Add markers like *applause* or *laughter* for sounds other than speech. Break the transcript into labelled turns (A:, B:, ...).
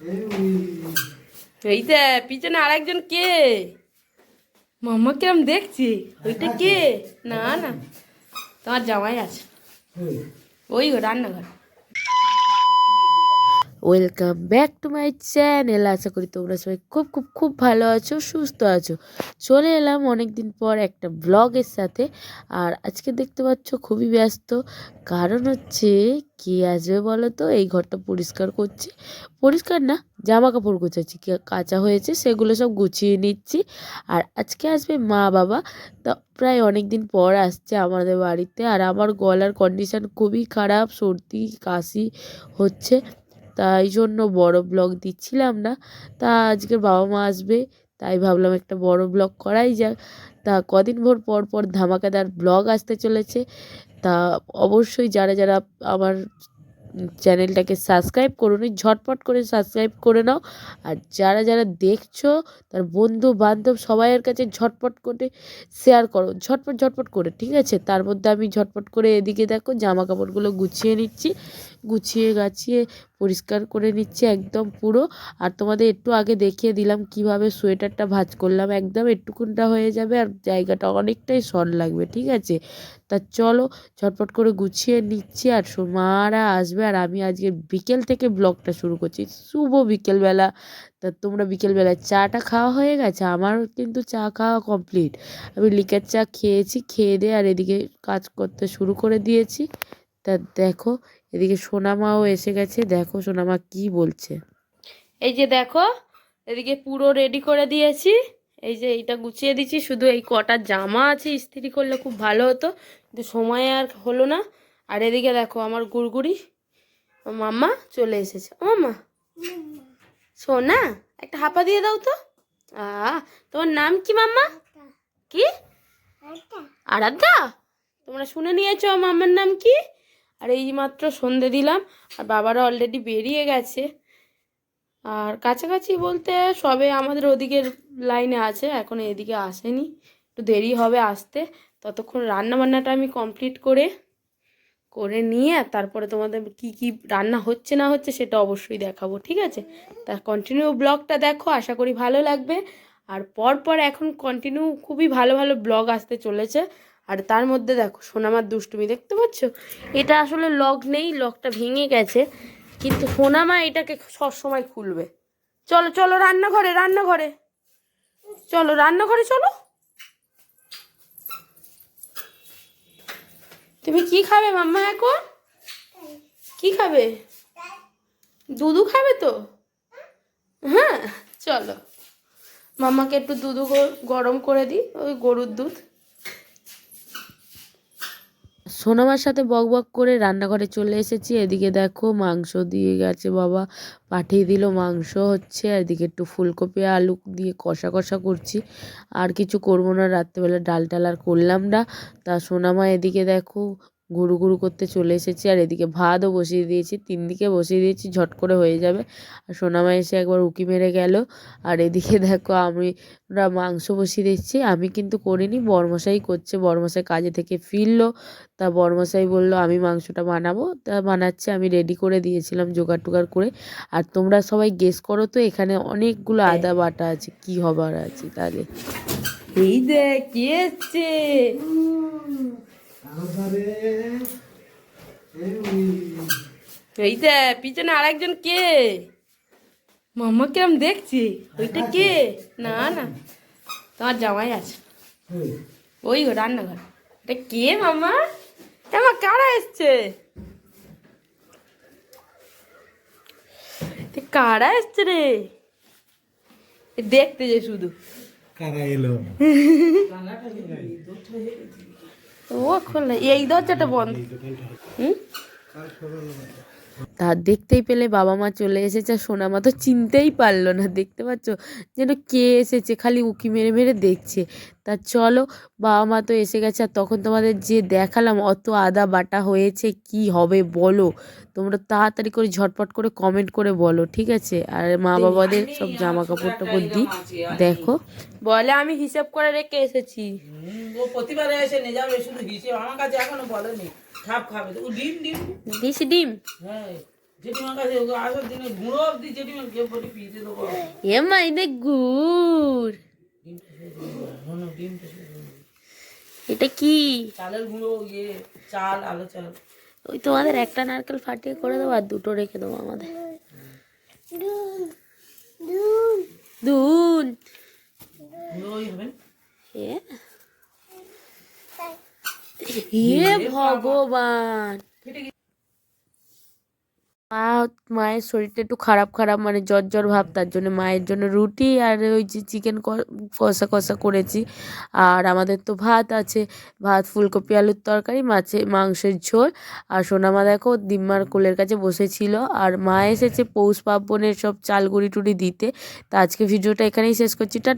A: এই যে পিছনে আরেকজন কে? মাম্মা কিরম দেখছি? ওইটা কে? না না তোমার জামাই আছে। ওই রান্নাঘর। Welcome back to my channel আশা করি তোমরা সবাই খুব খুব খুব ভালো আছো, সুস্থ আছো। চলে এলাম অনেক দিন পর একটা ব্লগের সাথে। আর আজকে দেখতে পাচ্ছ খুবই ব্যস্ত। কারণ হচ্ছে, কে আসবে বলো তো? এই ঘরটা পরিষ্কার করছি। পরিষ্কার না জামা কাপড় গুছাচ্ছি কাঁচা হয়েছে সেগুলো সব গুছিয়ে নিচ্ছি। আর আজকে আসবে মা বাবা। তা প্রায় অনেক দিন পর আসছে আমাদের বাড়িতে। আর আমার গলার কন্ডিশন খুবই খারাপ, সর্দি, কাশি হচ্ছে। তাই জন্য বড় ব্লগ দিচ্ছিলাম না। তা আজকে বাবা মা আসবে, তাই ভাবলাম একটা বড় ব্লগ করাই যাক। তা কদিন ভোর পর পর ধামাকাদার ব্লগ আসতে চলেছে। তা অবশ্যই যারা যারা আমার চ্যানেলটাকে সাবস্ক্রাইব করুন, ঝটপট করে সাবস্ক্রাইব করে নাও। আর যারা যারা দেখছ, তার বন্ধু বান্ধব সবাইয়ের কাছে ঝটপট করে শেয়ার করো। ঝটপট ঝটপট করে, ঠিক আছে? তার মধ্যে আমি ঝটপট করে এদিকে দেখো জামা কাপড়গুলো গুছিয়ে নিচ্ছি। গুছিয়ে গাছিয়ে পরিষ্কার করে নিচ্ছি একদম পুরো। আর তোমাদের একটু আগে দেখিয়ে দিলাম কীভাবে সোয়েটারটা ভাজ করলাম। একদম একটুকুনটা হয়ে যাবে আর জায়গাটা অনেকটাই সর লাগবে, ঠিক আছে? তা চলো, ঝটপট করে গুছিয়ে নিচ্ছি আর মারা আসবে। আর আমি আজকে বিকেল থেকে ব্লগটা শুরু করছি। শুভ বিকেলবেলা। তা তোমরা বিকেলবেলায় চাটা খাওয়া হয়ে গেছে? আমার কিন্তু চা খাওয়া কমপ্লিট। আমি লিকার চা খেয়েছি, খেয়ে দিয়ে আর এদিকে কাজ করতে শুরু করে দিয়েছি। তা দেখো এদিকে সোনামাও এসে গেছে। দেখো সোনামা কি বলছে। এই যে দেখো এদিকে পুরো রেডি করে দিয়েছি। এই যে এইটা গুছিয়ে দিচ্ছি। শুধু এই কটা জামা আছে ইস্ত্রি করলে খুব ভালো হতো। কিন্তু সময় আর হলো না। আর এদিকে দেখো আমার গুড়গুড়ি। ও মাম্মা চলে এসেছে। ও মাম্মা। সোনা একটা হাপা দিয়ে দাও তো। আ তোমার নাম কি মাম্মা? কি? আরাধ্যা? তোমরা শুনে নিয়েছো মাম্মার নাম কি? আর এই মাত্র সন্ধে দিলাম, আর বাবারা অলরেডি বেরিয়ে গেছে। আর কাছাকাছি বলতে সবে আমাদের ওদিকের লাইনে আছে, এখন এদিকে আসেনি। একটু দেরি হবে আসতে। ততক্ষণ রান্না বান্নাটা আমি কমপ্লিট করে করে নিয়ে তারপরে তোমাদের কি কি রান্না হচ্ছে না হচ্ছে সেটা অবশ্যই দেখাবো, ঠিক আছে? তা কন্টিনিউ ব্লগটা দেখো, আশা করি ভালো লাগবে। আর পরপর এখন কন্টিনিউ খুবই ভালো ভালো ব্লগ আসতে চলেছে। আর তার মধ্যে দেখো, সোনামার দুষ্টুমি দেখতে পাচ্ছ? এটা আসলে লক নেই লকটা ভেঙে গেছে। কিন্তু সোনামা এটাকে সবসময় খুলবে। চলো চলো রান্নাঘরে রান্নাঘরে। চলো রান্নাঘরে চলো। তুমি কি খাবে মাম্মা এখন? কি খাবে? দুধু খাবে তো? হ্যাঁ চলো। মাম্মাকে একটু দুধু গরম করে দিই, ওই গরুর দুধ। সোনামার সাথে বক বক করে রান্নাঘরে চলে এসেছি। এদিকে দেখো মাংস দিয়ে গেছে বাবা। পাঠিয়ে দিল মাংস হচ্ছে। এদিকে একটু ফুলকপি, আলু দিয়ে কষা কষা করছি। আর কিছু করব না, রাত্রেবেলা ডাল টাল আর করলাম না। তা সোনামা এদিকে দেখো গুরু গুরু করতে চলে এসেছি আর এদিকে ভাতও বসিয়ে দিয়েছি। তিন দিকে বসিয়ে দিয়েছি ঝট করে হয়ে যাবে। আর সোনামা এসে একবার উকি মেরে গেল। আর এদিকে *laughs* দেখো আমি আমরা মাংস বসিয়ে দিচ্ছি। আমি কিন্তু করিনি বরমশাই করছে। বরমশাই কাজে থেকে ফিরলো। তা বরমশাই বলল আমি মাংসটা বানাবো। তা বানাচ্ছে আমি রেডি করে দিয়েছিলাম জোগাড় টোগাড় করে। আর তোমরা সবাই গেস করো তো এখানে অনেকগুলো আদা বাটা আছে। কি হবার আছে তাহলে? এই দেখ কি এসছে? এই দেখ পিছনে আরেকজন কে? মাম্মা কিরম দেখছি? ওইটা কে? না না। তোমার জামাই আছে। ওই গো রান্নাঘর। এটা কে মামা আমার কারা এসছে? এ কারা এসছে রে? দেখতে যে শুধু।
B: কারা এলো? *laughs*
A: ও খোলে এই দরজাটা বন্ধ। হুম? তা দেখতেই পেলে বাবা মা চলে এসেছে। আর সোনা মা তো চিনতেই পারল না দেখতে পাচ্ছ? যেন কে এসেছে খালি উকি মেরে মেরে দেখছে। তা চলো বাবা মা তো এসে গেছে আর তখন তোমাদের যে দেখালাম অত আদা বাটা হয়েছে কি হবে বলো? তোমরা তাড়াতাড়ি করে ঝটপট করে কমেন্ট করে বলো ঠিক আছে? আর মা বাবাদের সব জামা কাপড় টাপড় দিই দেখো। বলে আমি হিসাব করে রেখে এসেছি।
C: ও প্রতিবারে এসে নিয়ে যাবে শুধু হিসেব আমার কাছে এখনও বলেনি। খাপ খাবে ও ডিম ডিম?
A: দিস ডিম।
C: হ্যাঁ জেঠিমার কাছে আসার দিনে গুঁড়ো অব্দি জেঠিমা কে বলি পিতে দেবো।
A: এ মাইনে গুড়।
C: শোনো ডিমটা শোনো।
A: এটা কি?
C: চালের গুঁড়ো ইয়ে চাল আলো চাল।
A: ওই তোমাদের একটা নারকেল ফাটিয়ে করে দেবো আর দুটো রেখে দেবো আমাদের দুন
C: গুঁড়োই হবে
A: এ হে ভগবান। মা মায়ের শরীরটা একটু খারাপ খারাপ মানে জ্বর জ্বর ভাব তার জন্য মায়ের জন্য রুটি আর ওই যে চিকেন কষা কষা করেছি। আর আমাদের তো ভাত আছে ভাত ফুলকপি আলুর তরকারি মাছে মাংসের ঝোল। আর সোনামা দেখো দিম্মার কোলের কাছে বসেছিল। আর মা এসেছে পৌষ পার্বণের সব চাল গুঁড়ি টুড়ি দিতে। তা আজকে ভিডিওটা এখানেই শেষ করছি। টা